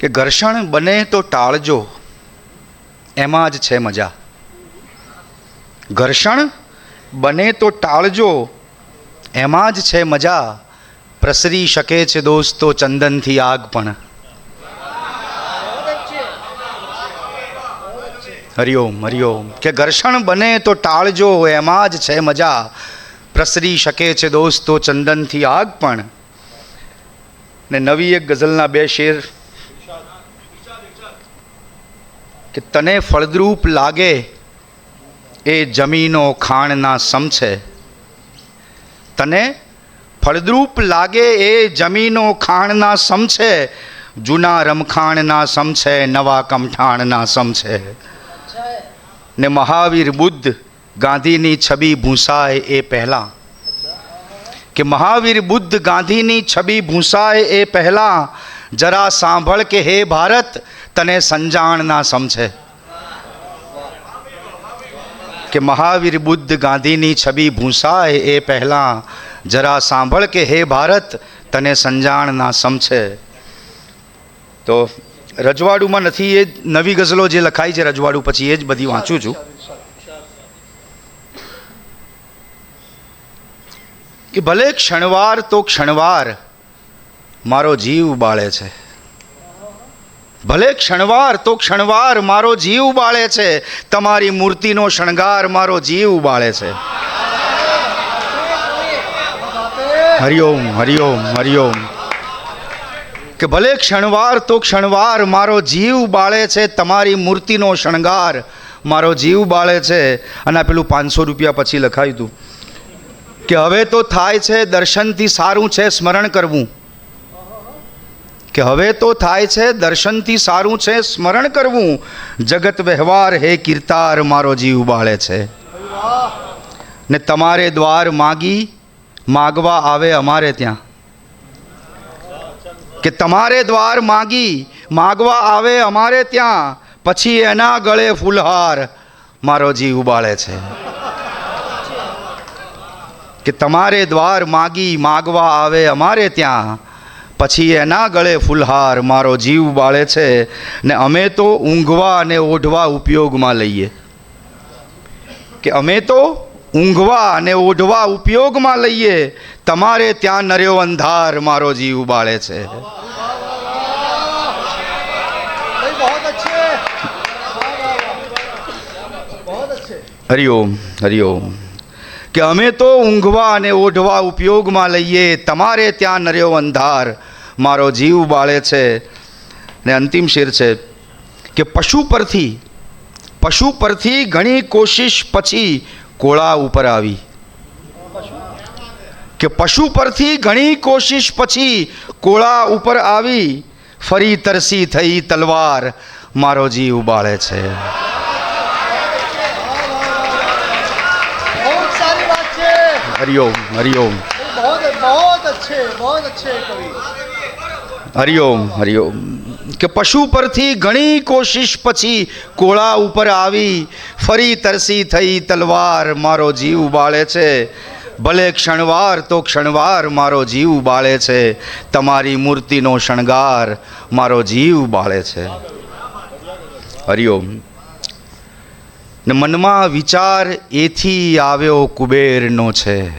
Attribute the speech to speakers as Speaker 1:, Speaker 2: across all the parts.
Speaker 1: કે ઘર્ષણ બને તો ટાળજો, એમાં જ છે મજા. ઘર્ષણ બને તો ટાળજો, એમાં જ છે મજા. પ્રસરી શકે છે દોસ્તો ચંદનથી આગ પણ. હરિઓમ હરિઓમ. કે ઘર્ષણ બને તો ટાળજો, એમાં જ છે મજા. પ્રસરી શકે છે દોસ્તો ચંદનથી આગ પણ. ને નવી એક ગઝલના બે શેર. કે તને ફળદ્રુપ લાગે એ જમીનો ખાણના સમ છે તને ફળદ્રુપ લાગે એ જમીનો ખાણના સમ છે જૂના રમખાણના સમ છે નવા કમઠાણના સમ છે ને મહાવીર બુદ્ધ ગાંધીની છબી ભૂંસાય એ પહેલાં. કે મહાવીર બુદ્ધ ગાંધીની છબી ભૂંસાય એ પહેલાં જરા સાંભળ કે હે ભારત, તને સંજાણના સમજે કે મહાવીર બુદ્ધ ગાંધીની છબી ભૂંસાય એ પહેલાં જરા સાંભળ કે હે ભારત, તને સંજાણના સમજે તો રજવાડુમાં નથી એ નવી ગઝલો જે લખાઈ છે રજવાડું પછી એ જ બધી વાંચું છું. કે ભલે ક્ષણવાર તો ક્ષણવાર મારો જીવ બાળે છે. ભલે ક્ષણવાર તો ક્ષણવાર મારો જીવ બાળે છે. તમારી મૂર્તિનો શણગાર મારો જીવ બાળે છે. હરિઓમ હરિઓમ હરિઓમ. કે ભલે ક્ષણવાર તો ક્ષણવાર મારો જીવ બાળે છે. તમારી મૂર્તિનો શણગાર મારો જીવ બાળે છે. અને પેલું પાંચસો રૂપિયા પછી લખાયું હતું. કે હવે તો થાય છે દર્શનથી સારું છે સ્મરણ કરવું. કે હવે તો થાય છે દર્શનથી સારું છે સ્મરણ કરવું. જગત વ્યવહાર હે કીર્તાર મારો જીવ બાળે છે. ને તમારે દ્વાર માગી, માગવા આવે અમારે ત્યાં. કે તમારે દ્વાર માગી, માગવા આવે અમારે ત્યાં. પછી એના ગળે ફૂલહાર મારો જીવ બાળે છે. કે તમારે દ્વાર માગી માગવા આવે અમારે ત્યાં, પછી એના ગળે ફૂલહાર મારો જીવ બાળે છે ને અમે તો ઊંઘવા અને ઓઢવા ઉપયોગમાં લઈએ. કે અમે તો ઊંઘવા અને ઓઢવા ઉપયોગમાં લઈએ, તમારે ત્યાં નર્યો અંધાર મારો જીવ બાળે છે. હરિઓમ હરિઓમ કે અમે તો ઊંઘવા અને ઓઢવા ઉપયોગમાં લઈએ, તમારે ત્યાં નર્યો અંધાર. મારો જીવ બાળે છે. ને અંતિમ શેર છે કે પશુ પરથી પશુ પરથી ઘણી કોશિશ પછી કોળા ઉપર આવી. કે પશુ પરથી ઘણી કોશિશ પછી કોળા ઉપર આવી, ફરી તરસી થઈ તલવાર. મારો જીવ બાળે છે.
Speaker 2: છે
Speaker 1: હરિઓમ હરિઓમ
Speaker 2: बहुत बहुत अच्छे बहुत अच्छे कवि
Speaker 1: હરિઓમ હરિઓમ કે પશુ પરથી ઘણી કોશિશ પછી કોળા ઉપર આવી ફરી તરસી થઈ તલવાર મારો જીવ બાળે છે ભલે ક્ષણવાર તો ક્ષણવાર મારો જીવ બાળે છે તમારી મૂર્તિનો શણગાર મારો જીવ બાળે છે હરિઓમ ને મનમાં વિચાર એથી આવ્યો કુબેરનો છે.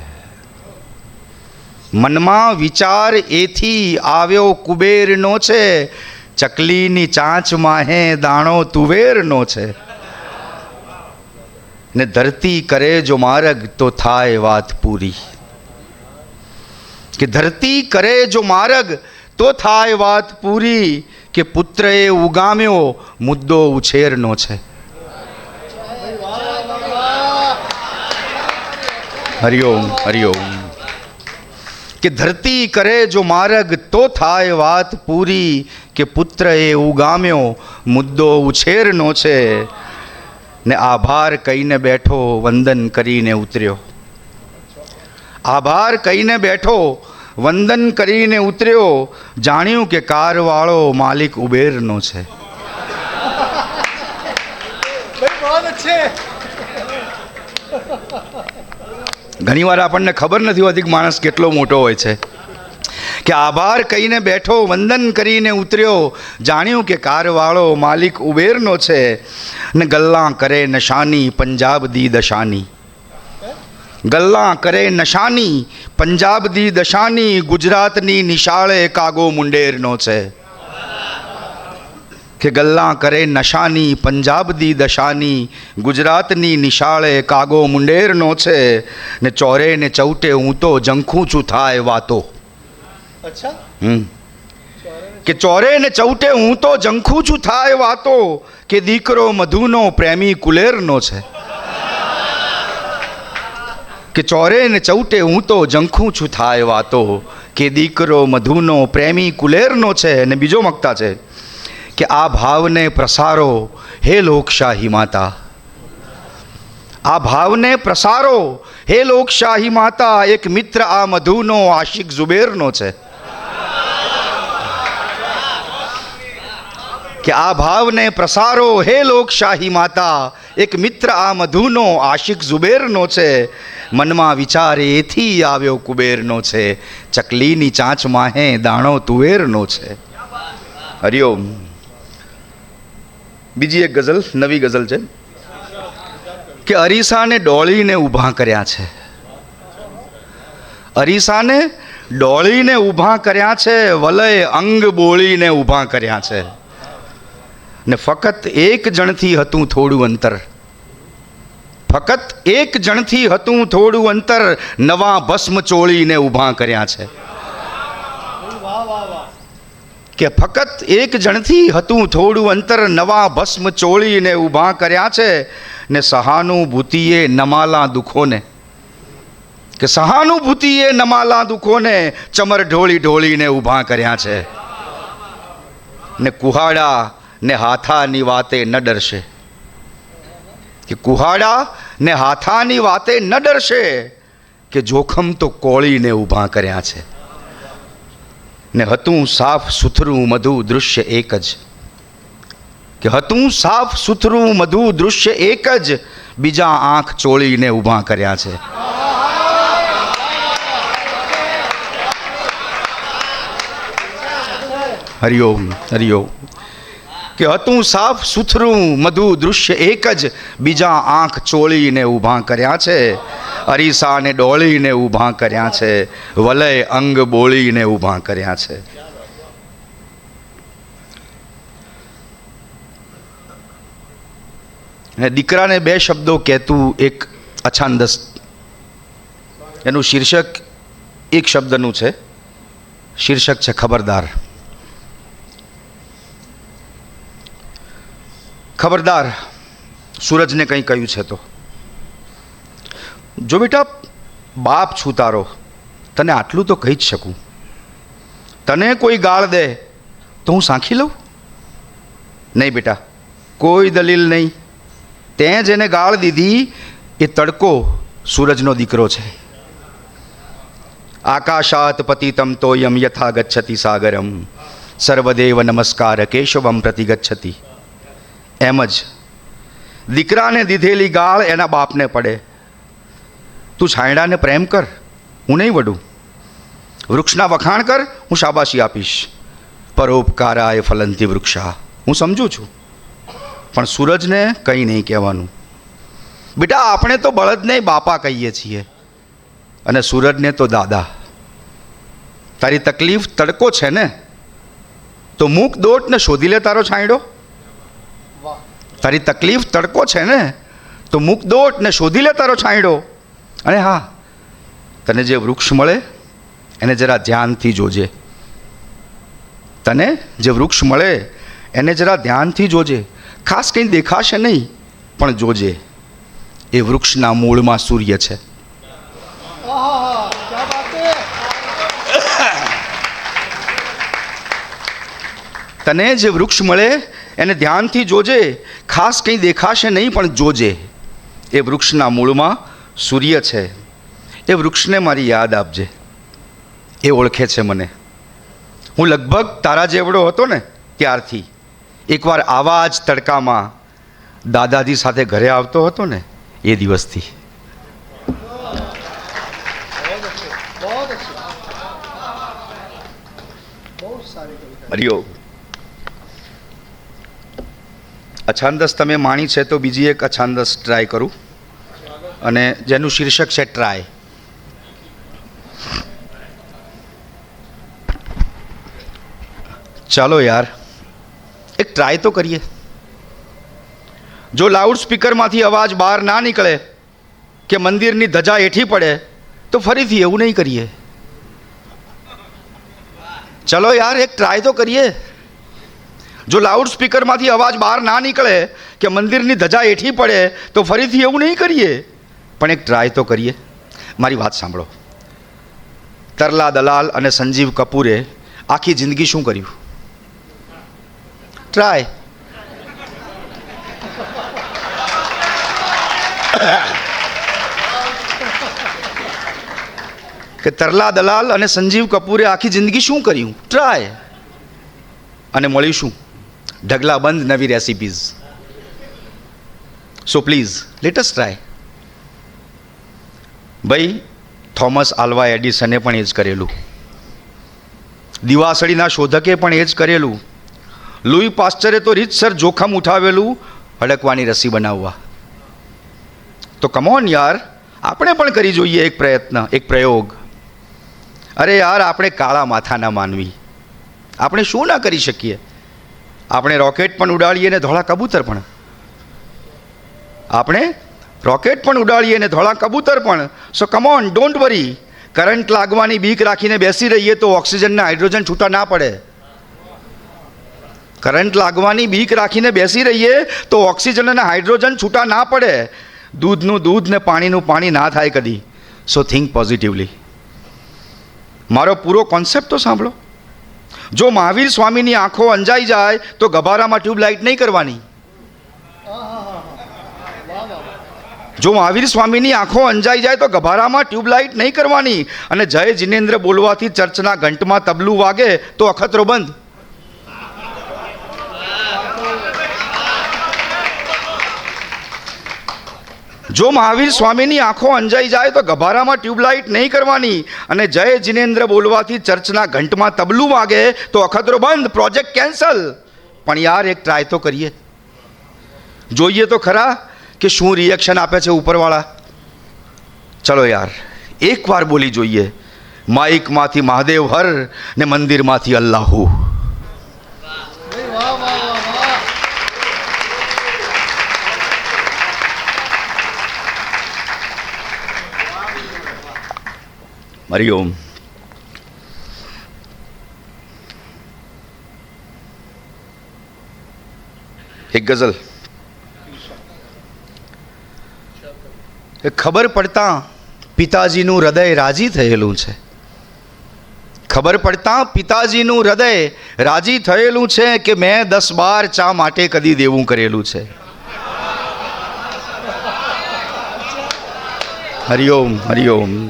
Speaker 1: મનમાં વિચાર એથી આવ્યો કુબેરનો છે. ચકલીની ચાંચમાં હે દાણો તુવેરનો છે. ને ધરતી કરે જો માર્ગ તો થાય વાત પૂરી. કે ધરતી કરે જો માર્ગ તો થાય વાત પૂરી. કે પુત્રએ ઉગામ્યો મુદ્દો ઉછેરનો છે. હરિઓમ હરિઓમ. કે ધરતી કરે જો માર્ગ તો થાય વાત પૂરી કે પુત્ર એ ઉગામ્યો, મુદ્દો ઉછેરનો છે. ને આભાર કહીને બેઠો, વંદન કરીને ઉતર્યો. આભાર કહીને બેઠો, વંદન કરીને ઉતર્યો. જાણ્યું કે કારવાળો માલિક ઉબેરનો છે. ઘણીવાર આપણને ખબર નથી હોતી કે માણસ કેટલો મોટો હોય છે. કે આભાર કહીને બેઠો, વંદન કરીને ઉતર્યો, જાણ્યું કે કારવાળો માલિક ઉબેરનો છે. ને ગલ્લા કરે નશાની પંજાબ દી દશાની. ગલ્લા કરે નશાની પંજાબ દી દશાની, ગુજરાતની નિશાળે કાગો મુંડેરનો છે. કે ગલ્લા કરે નશાની પંજાબની દશાની ગુજરાતની નિશાળે કાગો મુંડેરનો છે ને ચોરે ને ચૌટે હું તો જંખું છું થાય વાતો. કે ચોરે ને ચૌટે હું તો જંખું છું થાય વાતો કે દીકરો મધુનો પ્રેમી કુલેરનો છે. કે ચોરે ને ચૌટે હું તો જંખું છું થાય વાતો કે દીકરો મધુનો પ્રેમી કુલેરનો છે ને બીજો મગતા છે. કે આ ભાવને પ્રસારો, હે લોકશાહી માતા. આ ભાવને પ્રસારો, હે લોકશાહી માતા, એક મિત્ર આ મધુનો, આશિક ઝુબેરનો છે. કે આ ભાવને પ્રસારો, હે લોકશાહી માતા, એક મિત્ર આ મધુનો, આશિક ઝુબેરનો છે. મનમાં વિચાર એથી આવ્યો કુબેરનો છે. ચકલીની ચાંચ માહે દાણો તુવેરનો છે. હરિઓમ. બીજી એક ગઝલ, નવી ગઝલ છે, કે અરીસાને ડોળીને ઊભા કર્યા છે. અરીસાને ડોળીને ઊભા કર્યા છે, વલય અંગ બોળીને ઊભા કર્યા છે. ને ફક્ત એક જણથી હતું થોડું અંતર. ફક્ત એક જણથી હતું થોડું અંતર નવા ભસ્મ ચોળીને ઊભા કર્યા છે. કે ફક્ત એક જણથી હતું થોડું અંતર નવા ભસ્મ ચોળીને ઊભા કર્યા છે ને સહાનુભૂતિએ નમાલા દુઃખોને. કે સહાનુભૂતિએ નમાલા દુઃખોને ચમર ઢોળી ઢોળીને ઊભા કર્યા છે. ને કુહાડા ને હાથાની વાતે ન ડરશે. કે કુહાડા ને હાથાની વાતે ન ડરશે કે જોખમ તો કોળીને ઊભા કર્યા છે. ને હતું સાફ સુથરું મધુ દૃશ્ય એક જ. કે હતું સાફ સુથરું મધુ દૃશ્ય એક જ બીજા આંખ ચોળીને ઊભા કર્યા છે. હરિઓમ હરિઓમ. કે હતું સાફ સુથરું મધુ દૃશ્ય એક જ બીજા આંખ ચોળીને ઊભા કર્યા છે. અરીસાને ડોળીને ઊભા કર્યા છે, વલય અંગ બોળીને ઊભા કર્યા છે. અને દીકરાને બે શબ્દો કહેતું એક અછાંદસ એનું શીર્ષક એક શબ્દનું છે, શીર્ષક છે ખબરદાર. ખબરદાર, સૂરજને કંઈ કહ્યું છે તો? જો બેટા, બાપ છું તારો, તને આટલું તો કહી જ શકું. તને કોઈ ગાળ દે તો હું સાંખી લઉં? નહીં બેટા, કોઈ દલીલ નહીં. તે જેને ગાળ દીધી એ તડકો સૂરજનો દીકરો છે. આકાશાત પતિતમ તોયમ યથા ગચ્છતિ સાગરમ. સર્વદેવ નમસ્કાર કેશવમ પ્રતિ ગચ્છતિ એમ જ, દીકરાને દીધેલી ગાળ એના બાપને પડે. તું છાંયડાને પ્રેમ કર. હું નહીં વડું વૃક્ષના વખાણ કર, હું શાબાશી આપીશ. પરોપકારાય ફલંતી વૃક્ષા. હું સમજું છું. પણ સૂરજને કંઈ નહીં કહેવાનું. બેટા, આપણે તો બળદને બાપા કહીએ છીએ. અને સૂરજને તો દાદા. તારી તકલીફ તડકો છે ને? તો મૂક દોટ ને શોધી લે તારો છાંયડો. તારી તકલીફ તડકો છે ને? તો મૂક દોટ ને શોધી લે તારો છાંયડો. અને હા. તને જે વૃક્ષ મળે, એને જરા ધ્યાનથી જોજે. તને જે વૃક્ષ મળે, એને જરા ધ્યાનથી જોજે. ખાસ કંઈ દેખાશે નહીં, પણ જોજે. એ વૃક્ષના મૂળમાં સૂર્ય છે. તને જે વૃક્ષ મળે, એને ધ્યાનથી જોજે. ખાસ કંઈ દેખાશે નહીં, પણ જોજે. એ વૃક્ષના મૂળમાં સૂર્ય છે, એ વૃક્ષને મારી યાદ આપજે. એ ઓળખે છે મને. હું લગભગ તારા જેવડો હતો ને ત્યારથી. એકવાર આવા જ તડકામાં દાદાજી સાથે ઘરે આવતો હતો ને એ દિવસથી. હરિયો અછાંદસ તમે માણી છે તો બીજી એક અછાંદસ ટ્રાય કરું. અને જેનું શીર્ષક છે ટ્રાય ચાલો યાર, એક ટ્રાય તો કરીએ. જો લાઉડ સ્પીકરમાંથી અવાજ બહાર ના નીકળે કે મંદિરની ધજા હેઠી પડે, તો ફરીથી એવું નહીં કરીએ. ચલો યાર, એક ટ્રાય તો કરીએ. જો લાઉડ સ્પીકરમાંથી અવાજ બહાર ના નીકળે કે મંદિરની ધજા હેઠી પડે, તો ફરીથી એવું નહીં કરીએ. પણ એક ટ્રાય તો કરીએ. મારી વાત સાંભળો. તરલા દલાલ અને સંજીવ કપૂરે આખી જિંદગી શું કર્યું? ટ્રાય કે તરલા દલાલ અને સંજીવ કપૂરે આખી જિંદગી શું કર્યું? ટ્રાય અને મળીશું ઢગલા બંધ નવી recipes so please let's try ભાઈ, થોમસ આલ્વા એડિસને પણ એ જ કરેલું. દિવાસળીના શોધકે પણ એ જ કરેલું. લુઈ પાસ્ચરે તો રીતસર જોખમ ઉઠાવેલું, હડકવાની રસી બનાવવા. તો કમોન યાર, આપણે પણ કરી જોઈએ એક પ્રયત્ન, એક પ્રયોગ. અરે યાર, આપણે કાળા માથાના માનવી. આપણે શું ના કરી શકીએ? આપણે રોકેટ પણ ઉડાડીએ ને ધોળા કબૂતર પણ. આપણે રોકેટ પણ ઉડાડીએ ને ધોળા કબૂતર પણ. So come on don't worry current લાગવાની બીક રાખીને બેસી રહીએ તો ઓક્સિજનના હાઇડ્રોજન છૂટા ના પડે. કરંટ લાગવાની બીક રાખીને બેસી રહીએ તો ઓક્સિજન અને હાઇડ્રોજન છૂટા ના પડે. દૂધનું દૂધ ને પાણીનું પાણી ના થાય કદી. સો થિંક પોઝિટિવલી મારો પૂરો કોન્સેપ્ટ તો સાંભળો. જો મહાવીર સ્વામીની આંખો અંજાઈ જાય તો ગભારામાં ટ્યુબલાઇટ નહીં કરવાની. જો મહાવીર સ્વામીની આંખો અંજાઈ જાય તો ગભારામાં ટ્યુબલાઇટ નહીં કરવાની. અને જય જિનેન્દ્ર બોલવાથી ચર્ચના ઘંટમાં તબલું વાગે તો અખતરો બંધ. જો મહાવીર સ્વામીની આંખો અંજાઈ જાય તો ગભારામાં ટ્યુબલાઇટ નહીં કરવાની. અને જય જિનેન્દ્ર બોલવાથી ચર્ચના ઘંટમાં તબલું વાગે તો અખતરો બંધ. Project cancel. પણ યાર, એક ટ્રાય તો કરીએ. જોઈએ તો ખરા કે શું રિએક્શન આપે છે ઉપરવાળા? ચલો યાર, એકવાર બોલી જોઈએ. માઇકમાંથી મહાદેવ હર ને મંદિરમાંથી અલ્લાહુ. હરિઓમ. એક ગઝલ. એ ખબર પડતા પિતાજીનું હૃદય રાજી થયેલું છે. ખબર પડતા પિતાજીનું હૃદય રાજી થયેલું છે કે મેં દસ બાર ચા માટે કદી દેવું કરેલું છે. હરિઓમ હરિઓમ.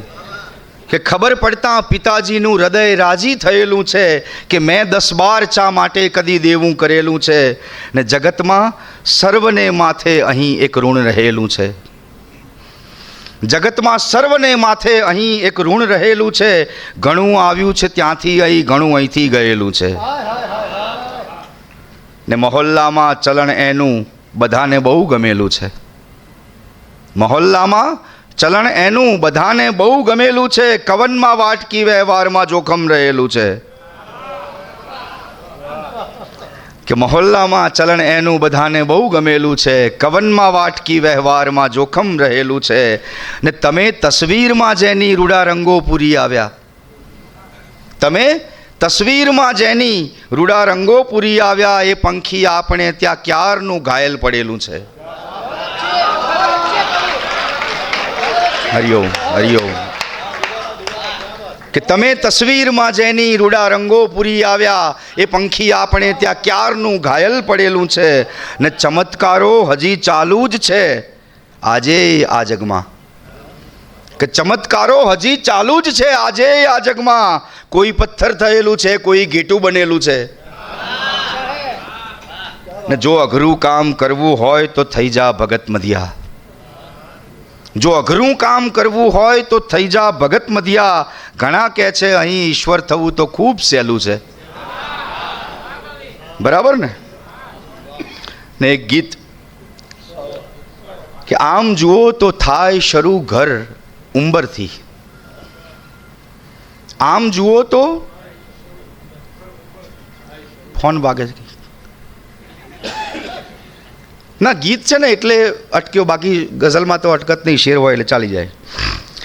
Speaker 1: કે ખબર પડતા પિતાજીનું હૃદય રાજી થયેલું છે કે મેં દસ બાર ચા માટે કદી દેવું કરેલું છે. ને જગતમાં સર્વને માથે અહીં એક ઋણ રહેલું છે. જગતમાં સર્વને માથે અહીં એક ઋણ રહેલું છે. ઘણું આવ્યું છે ત્યાંથી અહીં, ઘણું અહીંથી ગયેલું છે. ને મહોલ્લામાં ચલણ એનું બધાને બહુ ગમેલું છે. મહોલ્લામાં ચલણ એનું બધાને બહુ ગમેલું છે. કવનમાં વાટકી વ્યવહારમાં જોખમ રહેલું છે. કે મહોલ્લામાં ચલણ એનું બધાને બહુ ગમેલું છે, કવનમાં વાટકી વ્યવહારમાં જોખમ રહેલું છે. ને તમે તસવીરમાં જેની રૂડા રંગો પૂરી આવ્યા. તમે તસવીરમાં જેની રૂડા રંગો પૂરી આવ્યા, એ પંખી આપણે ત્યાં ક્યારનું ઘાયલ પડેલું છે? હરિઓમ હરિઓમ. કે તમે તસવીરમાં જેની રૂડા રંગો પૂરી આવ્યા. એ પંખી આપણે ત્યાં ક્યારનું ઘાયલ પડેલું છે? ને ચમત્કારો હજી ચાલુ જ છે. આજે આ જગમાં. કે ચમત્કારો હજી ચાલુ જ છે આજે આ જગમાં. કોઈ પથ્થર થયેલું છે, કોઈ ગેટું બનેલું છે. ને જો અઘરું કામ કરવું હોય તો થઈ જા ભગત મધિયા. જો અઘરું કામ કરવું હોય તો થઈ જા ભગત મધિયા. ઘણા કહે છે, અહીં ઈશ્વર થવું તો ખૂબ સહેલું છે. બરાબર ને? ને એક ગીત કે, આમ જુઓ તો થાય શરૂ ઘર ઉંબરથી. આમ જુઓ તો ફોન વાગે છે ના, ગીત છે ને એટલે અટક્યો, બાકી ગઝલમાં તો અટકત નહીં, શેર હોય એટલે ચાલી જાય.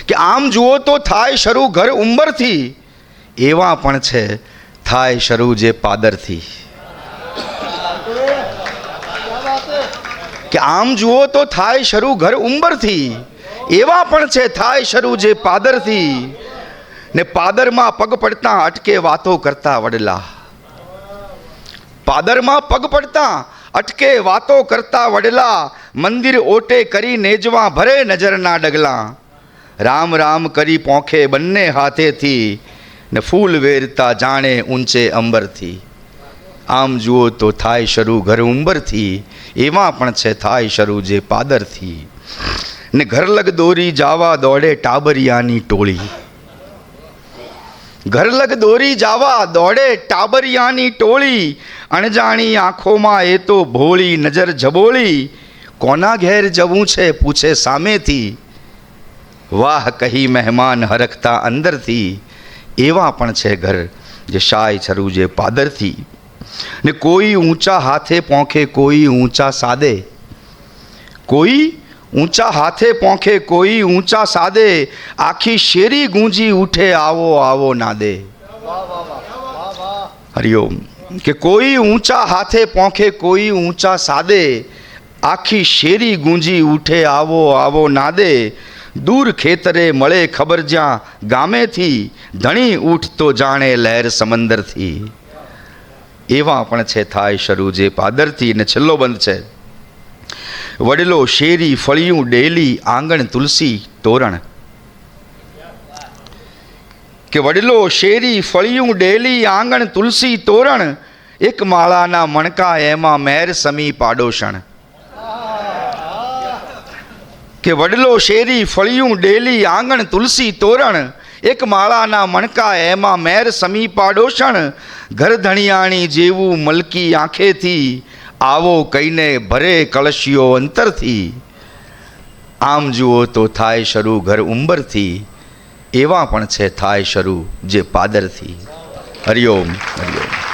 Speaker 1: કે આમ જુઓ તો થાય શરૂ ઘર ઉંબરથી, એવા પણ છે, થાય શરૂ જે પાદરથી. કે આમ જુઓ તો થાય શરૂ ઘર ઉંબરથી, એવા પણ છે, થાય શરૂ જે પાદરથી. ને પાદરમાં પગ પડતા, અટકે વાતો કરતા વડલા. પાદરમાં પગ પડતા અટકે વાતો કરતા વડલા, મંદિર ઓટે કરી નેજવા ભરે નજરના ડગલા. રામ રામ કરી પોંખે બંને હાથેથી ને ફૂલ વેરતા જાણે ઊંચે અંબરથી. આમ જુઓ તો થાય શરૂ ઘર ઉંબરથી, એવા પણ છે થાય શરૂ જે પાદરથી. ને ઘરલગ દોરી જાવા દોડે ટાબરિયાની ટોળી. ઘર લગ દોરી જાવા, દોડે ટાબરિયાની ટોળી. અણજાણી આંખોમાં એ તો ભોળી નજર જબોળી. કોના ઘેર જવું છે પૂછે સામેથી. વાહ, કહી મહેમાન હરખતા અંદરથી. એવા પણ છે ઘર જે શાય છરું જે પાદરથી. ને કોઈ ઊંચા હાથે પોંખે, કોઈ ઊંચા સાદે. કોઈ ઊંચા હાથે પોંખે કોઈ, ઊંચા સાદે આખી શેરી ગુંજી ઉઠે, આવો આવો
Speaker 2: ના દે
Speaker 1: હરિઓમ. કે કોઈ ઊંચા હાથે પોંખે કોઈ, ઊંચા સાદે આખી શેરી ગુંજી ઉઠે, આવો આવો ના દે દૂર ખેતરે મળે ખબર જ્યાં ગામેથી ધણી ઉઠતો જાણે લહેર સમંદરથી. એવા પણ છે, થાય શરૂ જે પાદરથી ને છેલ્લો બંધ છે. વડલો, શેરી, ફળિયું, ડેલી, આંગણ, તુલસી, તોરણ. કે વડલો, શેરી, ફળિયું, ડેલી, આંગણ, તુલસી, તોરણ એક માળાના મણકા એમાં મેર સમી પાડોશણ. કે વડલો, શેરી, ફળિયું, ડેલી, આંગણ, તુલસી, તોરણ એક માળાના મણકા એમાં મેર સમી પાડોશણ. ઘર ધણિયાણી જેવું મલકી આંખેથી આવો કહીને ભરે કળશીઓ અંતરથી. આમ જુઓ તો થાય શરૂ ઘર ઉંબરથી, એવા પણ છે થાય શરૂ જે પાદરથી. હરિઓમ હરિઓમ.